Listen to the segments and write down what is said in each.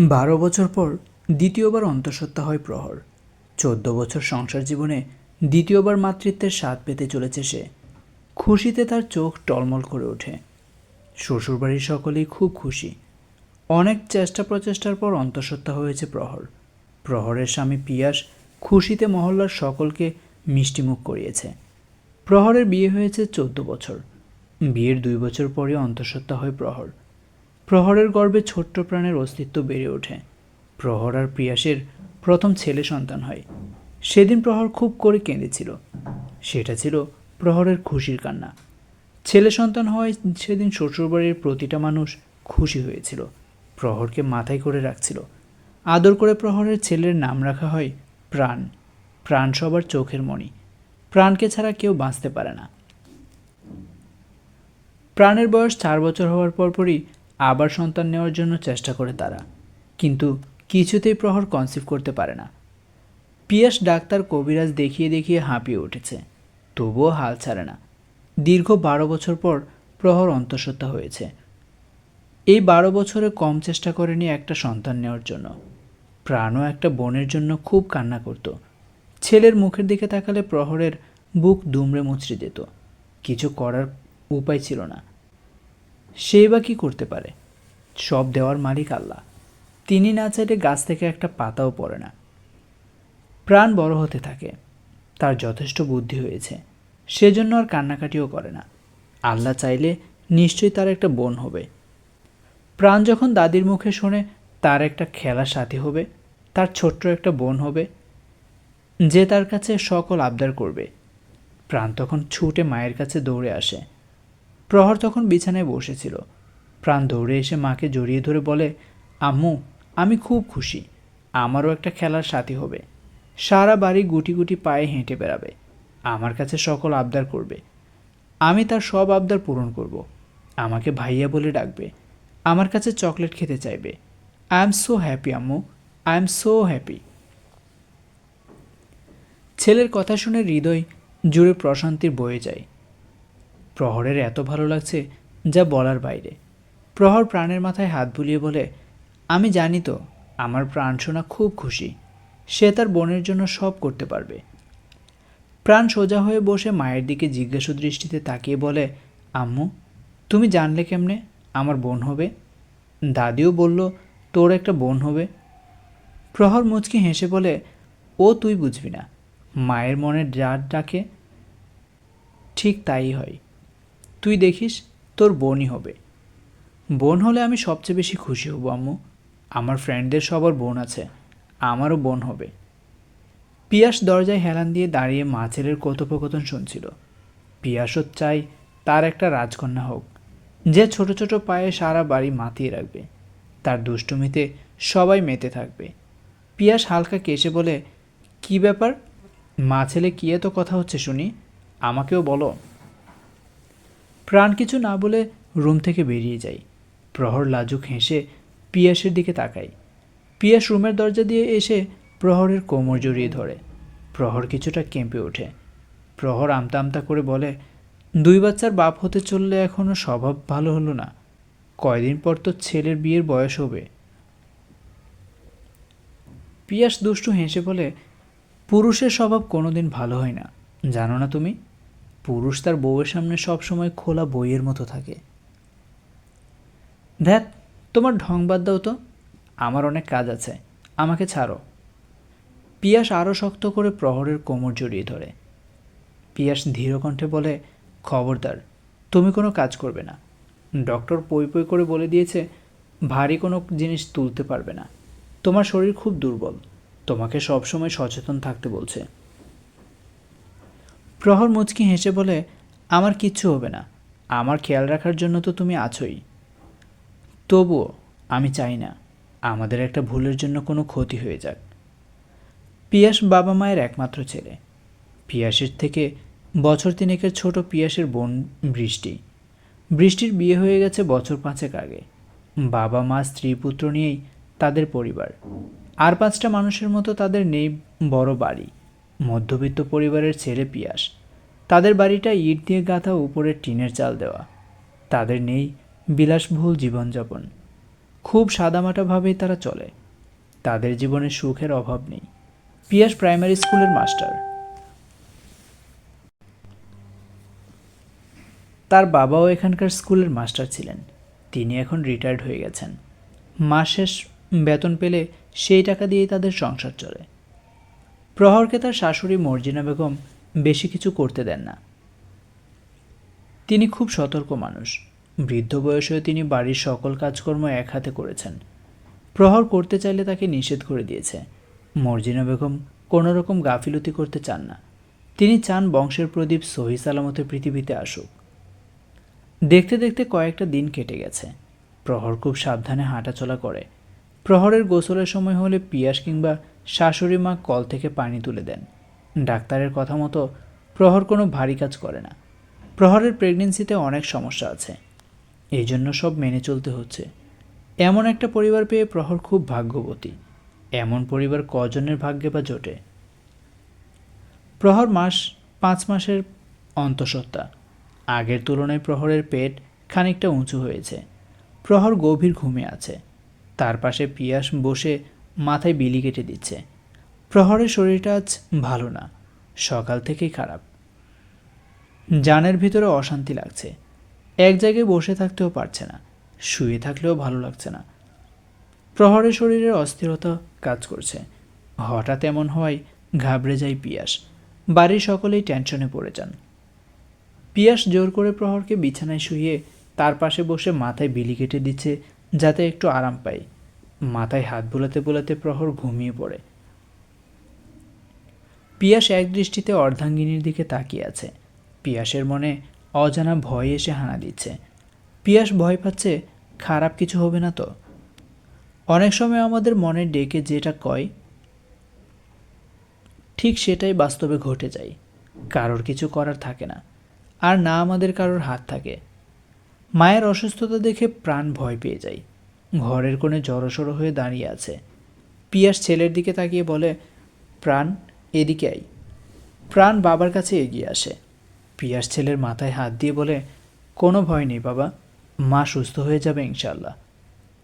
বারো বছর পর দ্বিতীয়বার অন্তঃসত্ত্বা হয় প্রহর। চোদ্দ বছর সংসার জীবনে দ্বিতীয়বার মাতৃত্বের স্বাদ পেতে চলেছে সে। খুশিতে তার চোখ টলমল করে ওঠে। শ্বশুরবাড়ির সকলেই খুব খুশি। অনেক চেষ্টা প্রচেষ্টার পর অন্তঃসত্ত্বা হয়েছে প্রহর। প্রহরের স্বামী পিয়াস খুশিতে মহল্লার সকলকে মিষ্টিমুখ করিয়েছে। প্রহরের বিয়ে হয়েছে চোদ্দ বছর। বিয়ের দুই বছর পরে অন্তঃসত্ত্বা হয় প্রহর। প্রহরের গর্ভে ছোট্ট প্রাণের অস্তিত্ব বেড়ে ওঠে। প্রহর আর প্রিয়াসের প্রথম ছেলে সন্তান হয়। সেদিন প্রহর খুব করে কেঁদেছিল। সেটা ছিল প্রহরের খুশির কান্না। ছেলে সন্তান হওয়ায় সেদিন শ্বশুরবাড়ির প্রতিটা মানুষ খুশি হয়েছিল। প্রহরকে মাথায় করে রাখছিল। আদর করে প্রহরের ছেলের নাম রাখা হয় প্রাণ। প্রাণ সবার চোখের মণি। প্রাণকে ছাড়া কেউ বাঁচতে পারে না। প্রাণের বয়স চার বছর হওয়ার পরপরই আবার সন্তান নেওয়ার জন্য চেষ্টা করে তারা। কিন্তু কিছুতেই প্রহর কনসিভ করতে পারে না। পিয়াস ডাক্তার কবিরাজ দেখিয়ে দেখিয়ে হাঁপিয়ে উঠেছে। তবুও হাল ছাড়ে না। দীর্ঘ বারো বছর পর প্রহর অন্তঃসত্ত্বা হয়েছে। এই বারো বছরে কম চেষ্টা করেনি একটা সন্তান নেওয়ার জন্য। প্রাণও একটা বোনের জন্য খুব কান্না করত। ছেলের মুখের দিকে তাকালে প্রহরের বুক দুমড়ে মুচড়ে যেত কিছু করার উপায় ছিল না। সেই বা কী করতে পারে? সব দেওয়ার মালিক আল্লাহ। তিনি না চাইলে গাছ থেকে একটা পাতাও পড়ে না। প্রাণ বড় হতে থাকে। তার যথেষ্ট বুদ্ধি হয়েছে। সেজন্য আর কান্নাকাটিও করে না। আল্লাহ চাইলে নিশ্চয়ই তার একটা বোন হবে। প্রাণ যখন দাদির মুখে শোনে, তার একটা খেলার সাথী হবে। তার ছোট্ট একটা বোন হবে। যে তার কাছে সকল আবদার করবে। প্রাণ তখন ছুটে মায়ের কাছে দৌড়ে আসে। প্রহর তখন বিছানায় বসেছিল। প্রাণ দৌড়ে এসে মাকে জড়িয়ে ধরে বলে, আম্মু, আমি খুব খুশি। আমারও একটা খেলার সাথী হবে। সারা বাড়ি গুটি গুটি পায়ে হেঁটে বেড়াবে। আমার কাছে সকল আবদার করবে। আমি তার সব আবদার পূরণ করব। আমাকে ভাইয়া বলে ডাকবে। আমার কাছে চকলেট খেতে চাইবে। আই এম সো হ্যাপি, আম্মু। I am so happy. ছেলের কথা শুনে হৃদয় জুড়ে প্রশান্তির বয়ে যায়। প্রহরের এত ভালো লাগছে যা বলার বাইরে। প্রহর প্রাণের মাথায় হাত বুলিয়ে বলে, আমি জানি তো, আমার প্রাণ শোনা খুব খুশি। সে তার বোনের জন্য সব করতে পারবে। প্রাণ সোজা হয়ে বসে মায়ের দিকে জিজ্ঞাসু দৃষ্টিতে তাকিয়ে বলে, আম্মু, তুমি জানলে কেমনে? আমার বোন হবে? দাদিও বলল, তোর একটা বোন হবে? প্রহর মুচকি হেসে বলে, ও তুই বুঝবি না। মায়ের মনে যা ডাকে, ঠিক তাই হয়। তুই দেখিস তোর বোনই হবে। বোন হলে আমি সবচেয়ে বেশি খুশি হব, আম্মু। আমার ফ্রেন্ডদের সবার বোন আছে, আমারও বোন হবে। পিয়াস দরজায় হেলান দিয়ে দাঁড়িয়ে মা ছেলের কথোপকথন শুনছিল। পিয়াসও চাই তার একটা রাজকন্যা হোক, যে ছোট ছোট পায়ে সারা বাড়ি মাতিয়ে রাখবে। তার দুষ্টুমিতে সবাই মেতে থাকবে। পিয়াস হালকা কেসে বলে, কি ব্যাপার? মা ছেলে কি এত কথা হচ্ছে শুনি? আমাকেও বলো। প্রাণ কিছু না বলে রুম থেকে বেরিয়ে যাই। প্রহর লাজুক হেসে পিয়াসের দিকে তাকাই। পিয়াস রুমের দরজা দিয়ে এসে প্রহরের কোমর জড়িয়ে ধরে। প্রহর কিছুটা কেঁপে ওঠে। প্রহর আমতা আমতা করে বলে, দুই বাচ্চার বাপ হতে চললে এখনও স্বভাব ভালো হলো না। কয়দিন পর তো ছেলের বিয়ের বয়স হবে। পিয়াস দুষ্টু হেসে বলে, পুরুষের স্বভাব কোনোদিন ভালো হয় না। জানো না তুমি? পুরুষ তার বউয়ের সামনে সবসময় খোলা বইয়ের মতো থাকে। ধ্যাত তোমার ঢং বাদ দাও তো। আমার অনেক কাজ আছে, আমাকে ছাড়ো। পিয়াস আরও শক্ত করে প্রহরের কোমর জড়িয়ে ধরে। পিয়াস ধীরকণ্ঠে বলে, খবরদার, তুমি কোনো কাজ করবে না। ডক্টর পই পই করে বলে দিয়েছে, ভারী কোনো জিনিস তুলতে পারবে না। তোমার শরীর খুব দুর্বল। তোমাকে সবসময় সচেতন থাকতে বলছে। প্রহর মুচকি হেসে বলে, আমার কিচ্ছু হবে না। আমার খেয়াল রাখার জন্য তো তুমি আছোই। তবুও আমি চাই না। আমাদের একটা ভুলের জন্য কোনো ক্ষতি হয়ে যাক। পিয়াস বাবা মায়ের একমাত্র ছেলে। পিয়াসের থেকে বছর তিনেকের ছোট পিয়াসের বোন বৃষ্টি। বৃষ্টির বিয়ে হয়ে গেছে বছর পাঁচেক আগে। বাবা মা, স্ত্রী, পুত্র নিয়েই তাদের পরিবার। আর পাঁচটা মানুষের মতো তাদের নেই বড় বাড়ি। মধ্যবিত্ত পরিবারের ছেলে পিয়াস। তাদের বাড়িটা ইট দিয়ে গাঁথা উপরে টিনের চাল দেওয়া। তাদের নেই বিলাসবহুল জীবনযাপন। খুব সাদামাটাভাবেই তারা চলে। তাদের জীবনে সুখের অভাব নেই। পিয়াস প্রাইমারি স্কুলের মাস্টার। তার বাবাও এখানকার স্কুলের মাস্টার ছিলেন। তিনি এখন রিটায়ার্ড হয়ে গেছেন। মাস শেষ বেতন পেলে সেই টাকা দিয়েই তাদের সংসার চলে। প্রহরকে তার শাশুড়ি মর্জিনা বেগম বেশি কিছু করতে দেন না। তিনি খুব সতর্ক মানুষ। বৃদ্ধ বয়সেও তিনি বাড়ির সকল কাজকর্ম এক হাতে করেছেন। প্রহর করতে চাইলে তাকে নিষেধ করে দিয়েছে। মর্জিনা বেগম কোনো রকম গাফিলতি করতে চান না। তিনি চান বংশের প্রদীপ সহি সালামতে পৃথিবীতে আসুক। দেখতে দেখতে কয়েকটা দিন কেটে গেছে। প্রহর খুব সাবধানে হাঁটাচলা করে। প্রহরের গোসলের সময় হলে পিয়াস কিংবা শাশুড়ি মা কল থেকে পানি তুলে দেন। ডাক্তারের কথা মতো প্রহর কোনো ভারী কাজ করে না। প্রহরের প্রেগনেন্সিতে অনেক সমস্যা আছে। এই জন্য সব মেনে চলতে হচ্ছে। এমন একটা পরিবার পেয়ে প্রহর খুব ভাগ্যবতী। এমন পরিবার কজনের ভাগ্যে বা জোটে? প্রহর মাস, পাঁচ মাসের অন্তঃসত্ত্বা। আগের তুলনায় প্রহরের পেট খানিকটা উঁচু হয়েছে। প্রহর গভীর ঘুমে আছে। তার পাশে পিয়াস বসে মাথায় বিলি কেটে দিচ্ছে। প্রহরের শরীরটা আজ ভালো না, সকাল থেকেই খারাপ। জানের ভিতরে অশান্তি লাগছে। এক জায়গায় বসে থাকতেও পারছে না, শুয়ে থাকলেও ভালো লাগছে না। প্রহরের শরীরে অস্থিরতা কাজ করছে। হঠাৎ এমন হওয়ায় ঘাবড়ে যায় পিয়াস। বাড়ির সকলেই টেনশনে পড়ে যান। পিয়াস জোর করে প্রহরকে বিছানায় শুয়ে তার পাশে বসে মাথায় বিলি কেটে দিচ্ছে যাতে একটু আরাম পায়। মাথায় হাত বোলাতে বোলাতে প্রহর ঘুমিয়ে পড়ে। পিয়াস এক দৃষ্টিতে অর্ধাঙ্গিনীর দিকে তাকিয়ে আছে। পিয়াসের মনে অজানা ভয় এসে হানা দিচ্ছে। পিয়াস ভয় পাচ্ছে, খারাপ কিছু হবে না তো? অনেক সময় আমাদের মনে ডেকে যেটা কয়, ঠিক সেটাই বাস্তবে ঘটে যায়। কারোর কিছু করার থাকে না, আর না আমাদের কারোর হাত থাকে। মায়ের অসুস্থতা দেখে প্রাণ ভয় পেয়ে যায়। ঘরের কোণে জড়সড়ো হয়ে দাঁড়িয়ে আছে। পিয়াস ছেলের দিকে তাকিয়ে বলে, প্রাণ, এদিকে আই প্রাণ বাবার কাছে এগিয়ে আসে। পিয়াস ছেলের মাথায় হাত দিয়ে বলে, কোনো ভয় নেই বাবা, মা সুস্থ হয়ে যাবে ইনশাল্লাহ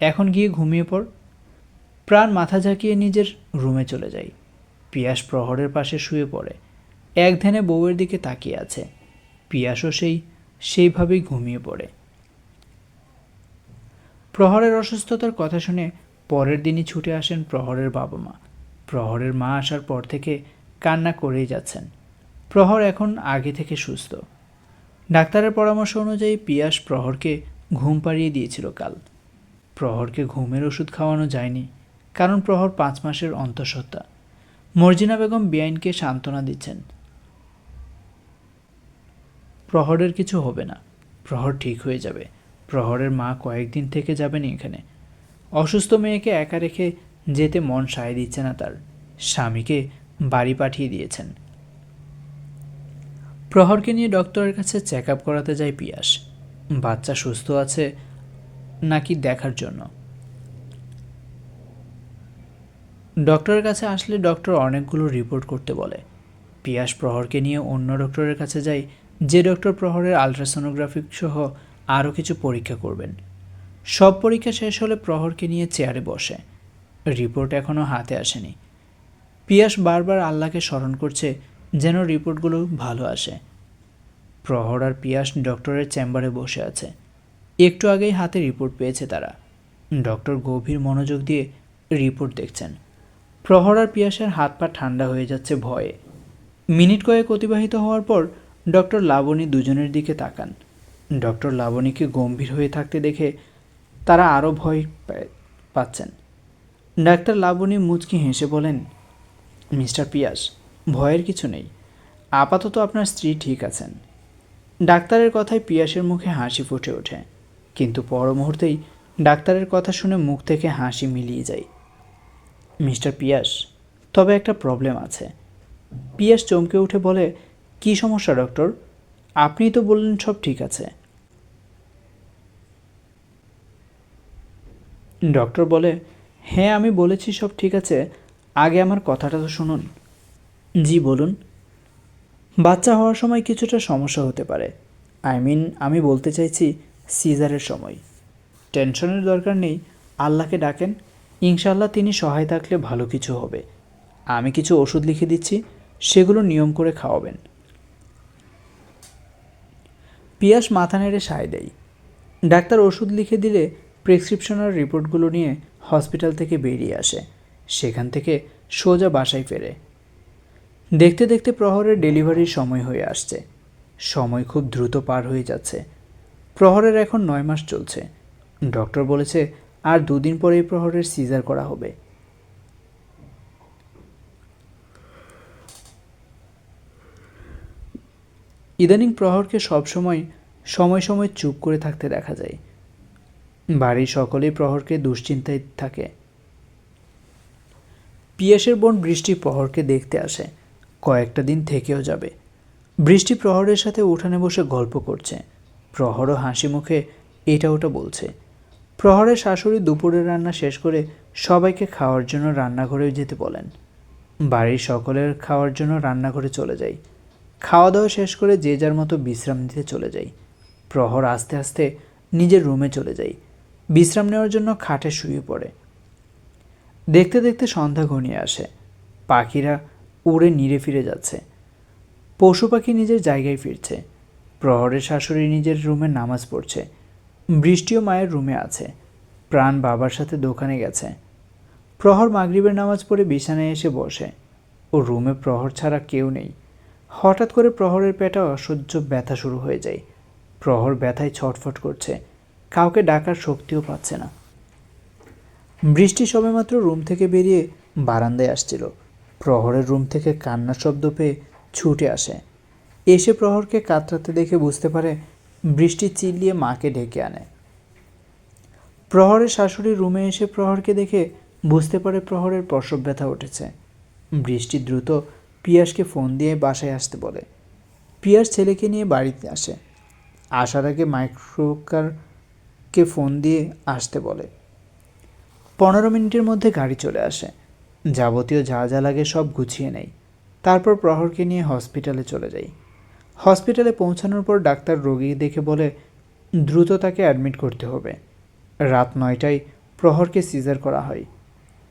এখন গিয়ে ঘুমিয়ে পড়। প্রাণ মাথা ঝাঁকিয়ে নিজের রুমে চলে যায়। পিয়াস প্রহরের পাশে শুয়ে পড়ে। এক ধ্যানে বউয়ের দিকে তাকিয়ে আছে। পিয়াসও সেই, সেইভাবেই ঘুমিয়ে পড়ে। প্রহরের অসুস্থতার কথা শুনে পরের দিনই ছুটে আসেন প্রহরের বাবা মা প্রহরের মা আসার পর থেকে কান্না করেই যাচ্ছেন। প্রহর এখন আগে থেকে সুস্থ। ডাক্তারের পরামর্শ অনুযায়ী পিয়াস প্রহরকে ঘুম পাড়িয়ে দিয়েছিল কাল। প্রহরকে ঘুমের ওষুধ খাওয়ানো যায়নি, কারণ প্রহর পাঁচ মাসের অন্তঃসত্ত্বা। মর্জিনা বেগম বেআইনকে সান্ত্বনা দিচ্ছেন। প্রহরের কিছু হবে না। প্রহর ঠিক হয়ে যাবে। প্রহরের মা কয়েকদিন থেকে যাবেন এখানে। অসুস্থ মেয়েকে একা রেখে যেতে মন সায় দিচ্ছে না তার। স্বামীকে বাড়ি পাঠিয়ে দিয়েছেন। প্রহরকে নিয়ে ডক্টরের কাছে চেক আপ করাতে যায় পিয়াস। বাচ্চা সুস্থ আছে নাকি দেখার জন্য? ডক্টরের কাছে আসলে ডক্টর অনেকগুলো রিপোর্ট করতে বলে। পিয়াস প্রহরকে নিয়ে অন্য ডক্টরের কাছে যায়। যে ডক্টর প্রহরের আলট্রাসোনোগ্রাফি সহ আরও কিছু পরীক্ষা করবেন। সব পরীক্ষা শেষ হলে প্রহরকে নিয়ে চেয়ারে বসে। রিপোর্ট এখনও হাতে আসেনি। পিয়াস বারবার আল্লাহকে স্মরণ করছে যেন রিপোর্টগুলো ভালো আসে। প্রহর আর পিয়াস ডক্টরের চেম্বারে বসে আছে। একটু আগেই হাতে রিপোর্ট পেয়েছে তারা। ডক্টর গভীর মনোযোগ দিয়ে রিপোর্ট দেখছেন। প্রহর আর পিয়াসের হাত পা ঠান্ডা হয়ে যাচ্ছে ভয়ে। মিনিট কয়েক অতিবাহিত হওয়ার পর ডক্টর লাবণী দুজনের দিকে তাকান। ডক্টর লাবণীকে গম্ভীর হয়ে থাকতে দেখে তারা আরও ভয় পাচ্ছেন। ডাক্তার লাবণী মুচকি হেসে বলেন, মিস্টার পিয়াস, ভয়ের কিছু নেই। আপাতত আপনার স্ত্রী ঠিক আছেন। ডাক্তারের কথায় পিয়াসের মুখে হাসি ফুটে ওঠে, কিন্তু পর মুহূর্তেই ডাক্তারের কথা শুনে মুখ থেকে হাসি মিলিয়ে যায়। মিস্টার পিয়াস, তবে একটা প্রবলেম আছে। পিয়াস চমকে উঠে বলে, কী সমস্যা, ডক্টর? আপনি তো বললেন সব ঠিক আছে। ডক্টর বলে হ্যাঁ আমি বলেছি, সব ঠিক আছে। আগে আমার কথাটা তো শুনুন। জি, বলুন। বাচ্চা হওয়ার সময় কিছুটা সমস্যা হতে পারে। আই মিন, আমি বলতে চাইছি, সিজারের সময়। টেনশনের দরকার নেই, আল্লাহকে ডাকেন। ইনশাল্লাহ তিনি সহায় থাকলে ভালো কিছু হবে। আমি কিছু ওষুধ লিখে দিচ্ছি, সেগুলো নিয়ম করে খাওয়াবেন। পিয়াস মাথা নেড়ে সায় দেয়। ডাক্তার, ওষুধ লিখে দিলে প্রেসক্রিপশনের রিপোর্টগুলো নিয়ে হসপিটাল থেকে বেরিয়ে আসে। সেখান থেকে সোজা বাসায় ফেরে। দেখতে দেখতে প্রহরের ডেলিভারির সময় হয়ে আসছে। সময় খুব দ্রুত পার হয়ে যাচ্ছে। প্রহরের এখন নয় মাস চলছে। ডক্টর বলেছে আর দুদিন পরেই প্রহরের সিজার করা হবে। ইদানিং প্রহরকে সবসময়, সময় সময় চুপ করে থাকতে দেখা যায়। বাড়ির সকলেই প্রহরকে দুশ্চিন্তায় থাকে। পিয়াসের বোন বৃষ্টি প্রহরকে দেখতে আসে। কয়েকটা দিন থেকেও যাবে। বৃষ্টি প্রহরের সাথে উঠানে বসে গল্প করছে। প্রহরও হাসি মুখে এটা ওটা বলছে। প্রহরের শাশুড়ি দুপুরের রান্না শেষ করে সবাইকে খাওয়ার জন্য রান্নাঘরে যেতে বলেন। বাড়ির সকলের খাওয়ার জন্য রান্নাঘরে চলে যাই। খাওয়া দাওয়া শেষ করে যে যার মতো বিশ্রাম নিতে চলে যাই। প্রহর আস্তে আস্তে নিজের রুমে চলে যাই। বিশ্রাম নেওয়ার জন্য খাটে শুয়ে পড়ে। দেখতে দেখতে সন্ধ্যা ঘনিয়ে আসে। পাখিরা উড়ে নিড়ে ফিরে যাচ্ছে। পশু পাখি নিজের জায়গায় ফিরছে। প্রহরের শাশুড়ি নিজের রুমে নামাজ পড়ছে। বৃষ্টিও মায়ের রুমে আছে। প্রাণ বাবার সাথে দোকানে গেছে। প্রহর মাগরিবের নামাজ পড়ে বিছানায় এসে বসে। ও রুমে প্রহর ছাড়া কেউ নেই। হঠাৎ করে প্রহরের পেটে অসহ্য ব্যথা শুরু হয়ে যায়। প্রহর ব্যথায় ছটফট করছে। কাউকে ডাকার শক্তিও পাচ্ছে না। বৃষ্টি সবেমাত্র রুম থেকে বেরিয়ে বারান্দায় আসছিল। প্রহরের রুম থেকে কান্নার শব্দ পেয়ে ছুটে আসে। এসে প্রহরকে কাতরাতে দেখে বুঝতে পারে বৃষ্টি চিল্লিয়ে মাকে ডেকে আনে। প্রহরের শাশুড়ি রুমে এসে প্রহরকে দেখে বুঝতে পারে প্রহরের প্রসব ব্যথা উঠেছে। বৃষ্টি দ্রুত পিয়াসকে ফোন দিয়ে বাসায় আসতে বলে। পিয়াস ছেলেকে নিয়ে বাড়িতে আসে। আসার আগে মাইক্রোকারকে ফোন দিয়ে আসতে বলে। পনেরো মিনিটের মধ্যে গাড়ি চলে আসে। যাবতীয় যা যা লাগে সব গুছিয়ে নেই। তারপর প্রহরকে নিয়ে হসপিটালে চলে যাই। হসপিটালে পৌঁছানোর পর ডাক্তার রোগী দেখে বলে, দ্রুত তাকে অ্যাডমিট করতে হবে। রাত নয়টায় প্রহরকে সিজার করা হয়।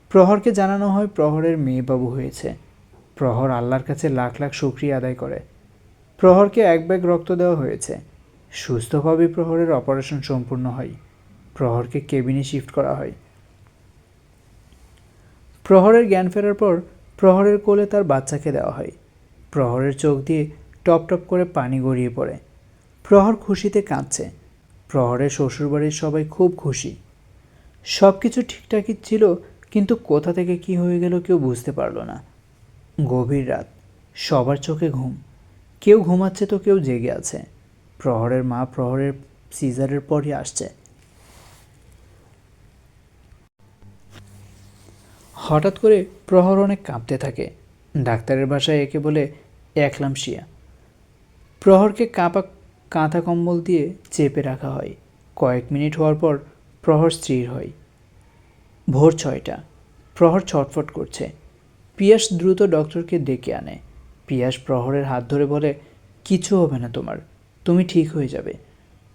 প্রহরকে জানানো হয় প্রহরের মেয়ে বাবু হয়েছে। প্রহর আল্লাহর কাছে লাখ লাখ শুক্রিয়া আদায় করে। প্রহরকে এক ব্যাগ রক্ত দেওয়া হয়েছে। সুস্থভাবে প্রহরের অপারেশন সম্পূর্ণ হয়। প্রহরকে কেবিনে শিফট করা হয়। প্রহরের জ্ঞান ফেরার পর প্রহরের কোলে তার বাচ্চাকে দেওয়া হয়। প্রহরের চোখ দিয়ে টপ টপ করে পানি গড়িয়ে পড়ে। প্রহর খুশিতে কাঁদছে। প্রহরের শ্বশুরবাড়ির সবাই খুব খুশি। সব কিছু ঠিকঠাকই ছিল, কিন্তু কোথা থেকে কি হয়ে গেল কেউ বুঝতে পারল না। গভীর রাত। সবার চোখে ঘুম। কেউ ঘুমাচ্ছে তো কেউ জেগে আছে। প্রহরের মা প্রহরের সিজারের পরই আসছে। হঠাৎ করে প্রহর অনেক কাঁপতে থাকে। ডাক্তারের ভাষায় একে বলে একলামশিয়া প্রহরকে কাঁপা কাঁথা কম্বল দিয়ে চেপে রাখা হয়। কয়েক মিনিট হওয়ার পর প্রহর স্থির হয়। ভোর ছয়টা। প্রহর ছটফট করছে। পিয়াস দ্রুত ডক্টরকে ডেকে আনে। পিয়াস প্রহরের হাত ধরে বলে, কিছু হবে না তোমার। তুমি ঠিক হয়ে যাবে।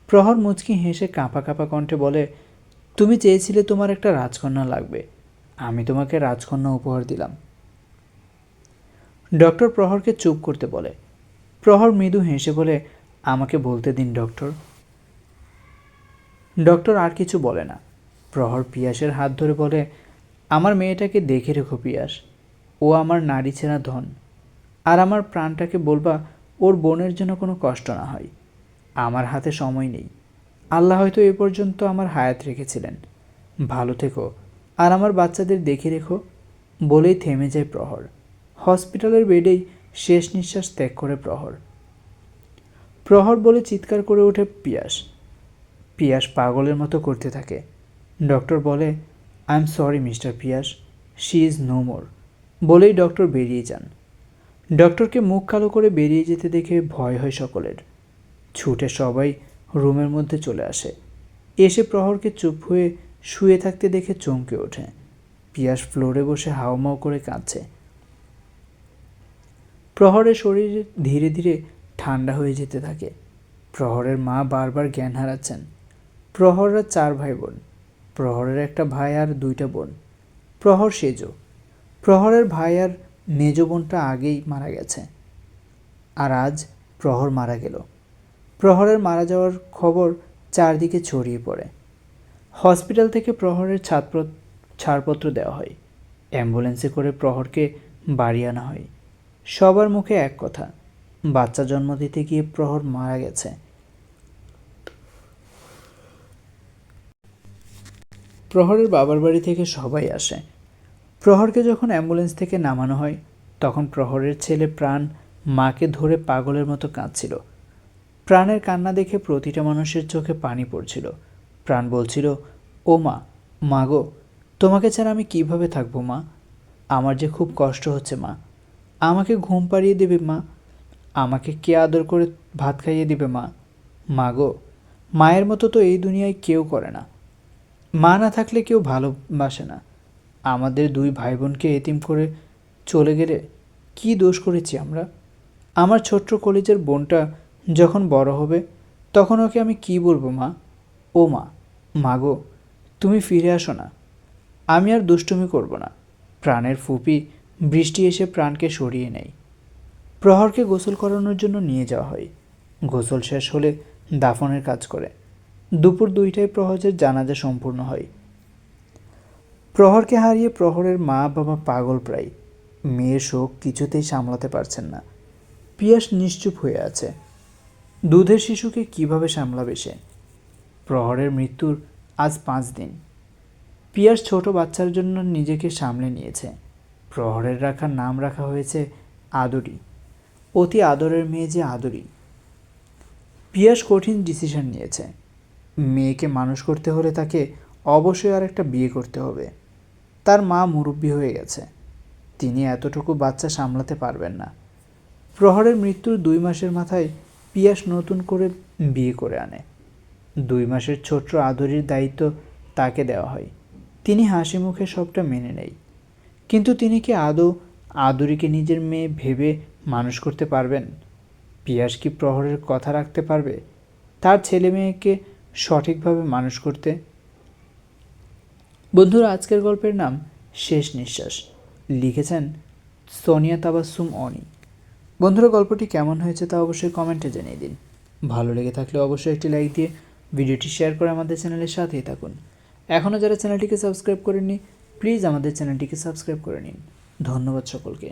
প্রহর মুচকি হেসে কাঁপা কাঁপা কণ্ঠে বলে, তুমি চেয়েছিলে তোমার একটা রাজকন্যা লাগবে। আমি তোমাকে রাজকন্যা উপহার দিলাম। ডক্টর প্রহরকে চুপ করতে বলে। প্রহর মৃদু হেসে বলে, আমাকে বলতে দিন, ডক্টর। ডক্টর আর কিছু বলে না। প্রহর পিয়াসের হাত ধরে বলে, আমার মেয়েটাকে দেখে রেখো পিয়াস। ও আমার নারী চেনা ধন। আর আমার প্রাণটাকে বলবা ওর বোনের জন্য কোনো কষ্ট না হয়। আমার হাতে সময় নেই। আল্লাহ হয়তো এ পর্যন্ত আমার হায়াত রেখেছিলেন। ভালো থেকো। আর আমার বাচ্চাদের দেখে রেখো, বলেই থেমে যায় প্রহর। হসপিটালের বেডেই শেষ নিঃশ্বাস ত্যাগ করে প্রহর। প্রহর বলে চিৎকার করে ওঠে পিয়াস। পিয়াস পাগলের মতো করতে থাকে। ডক্টর বলে I am sorry mister Piyas. She is no more বলেই ডক্টর বেরিয়ে যান। ডক্টরকে মুখ কালো করে বেরিয়ে যেতে দেখে ভয় হয় সকলের। ছুটে সবাই রুমের মধ্যে চলে আসে। এসে প্রহরকে চুপ হয়ে শুয়ে থাকতে দেখে চমকে ওঠে। পিয়াস ফ্লোরে বসে হাওমাও করে কাঁদছে। প্রহরের শরীর ধীরে ধীরে ঠান্ডা হয়ে যেতে থাকে। প্রহরের মা বারবার জ্ঞান হারাচ্ছেন। প্রহররা চার ভাই বোন প্রহরের একটা ভাই আর দুইটা বোন। প্রহর সেজ। প্রহরের ভাই আর মেজ বোনটা আগেই মারা গেছে আর আজ প্রহর মারা গেল। প্রহরের মারা যাওয়ার খবর চারদিকে ছড়িয়ে পড়ে। হসপিটাল থেকে প্রহরের ছাত্র ছাড়পত্র দেওয়া হয়। অ্যাম্বুলেন্সে করে প্রহরকে বাড়ি আনা হয়। সবার মুখে এক কথা, বাচ্চা জন্ম দিতে গিয়ে প্রহর মারা গেছে। প্রহরের বাবার বাড়ি থেকে সবাই আসে। প্রহরকে যখন অ্যাম্বুলেন্স থেকে নামানো হয়, তখন প্রহরের ছেলে প্রাণ মাকে ধরে পাগলের মতো কাঁদছিল। প্রাণের কান্না দেখে প্রতিটা মানুষের চোখে পানি পড়ছিল। প্রাণ বলছিল, ও মা মাগো তোমাকে ছাড়া আমি কীভাবে থাকব মা? আমার যে খুব কষ্ট হচ্ছে মা। আমাকে ঘুম পাড়িয়ে দেবে মা। আমাকে কে আদর করে ভাত খাইয়ে দিবে মা? মাগো মায়ের মতো তো এই দুনিয়ায় কেউ করে না। মা না থাকলে কেউ ভালোবাসে না। আমাদের দুই ভাই বোনকে এতিম করে চলে গেলে কি দোষ করেছি আমরা? আমার ছোট্ট কলেজের বোনটা যখন বড় হবে, তখন ওকে আমি কি বলব মা? ও মা মাগো তুমি ফিরে আসো না। আমি আর দুষ্টুমি করব না। প্রাণের ফুপি বৃষ্টি এসে প্রাণকে সরিয়ে নেয়। প্রহরকে গোসল করানোর জন্য নিয়ে যাওয়া হয়। গোসল শেষ হলে দাফনের কাজ করে। দুপুর দুইটায় প্রহরের জানাজা সম্পূর্ণ হয়। প্রহরকে হারিয়ে প্রহরের মা বাবা পাগল প্রায়। মেয়ের শোক কিছুতেই সামলাতে পারছেন না। পিয়াস নিশ্চুপ হয়ে আছে। দুধের শিশুকে কীভাবে সামলাবে সে? প্রহরের মৃত্যুর আজ পাঁচ দিন। পিয়াস ছোট বাচ্চার জন্য নিজেকে সামলে নিয়েছে। প্রহরের রাখার নাম রাখা হয়েছে আদরি। অতি আদরের মেয়ে যে আদরি। পিয়াস কঠিন ডিসিশন নিয়েছে। মেয়েকে মানুষ করতে হলে তাকে অবশ্যই আর একটা বিয়ে করতে হবে। তার মা মুরব্বী হয়ে গেছে। তিনি এতটুকু বাচ্চা সামলাতে পারবেন না। প্রহরের মৃত্যুর দুই মাসের মাথায় পিয়াস নতুন করে বিয়ে করে আনে। দুই মাসের ছোট্ট আদরির দায়িত্ব তাকে দেওয়া হয়। তিনি হাসি মুখে সবটা মেনে নেয়। কিন্তু তিনি কি আদৌ আদুরিকে নিজের মেয়ে ভেবে মানুষ করতে পারবেন? পিয়াস কি প্রহরের কথা রাখতে পারবে? তার ছেলে মেয়েকে সঠিকভাবে মানুষ করতে বন্ধুরা, আজকের গল্পের নাম শেষ নিঃশ্বাস। লিখেছেন সোনিয়া তাবাসুম অনি। বন্ধুরা, গল্পটি কেমন হয়েছে তা অবশ্যই কমেন্টে জানিয়ে দিন। ভালো লেগে থাকলে অবশ্যই একটি লাইক দিয়ে ভিডিওটি শেয়ার করে আমাদের চ্যানেলের সাথেই থাকুন। এখনও যারা চ্যানেলটিকে সাবস্ক্রাইব করেননি, প্লিজ আমাদের চ্যানেলটিকে সাবস্ক্রাইব করে নিন। ধন্যবাদ সকলকে।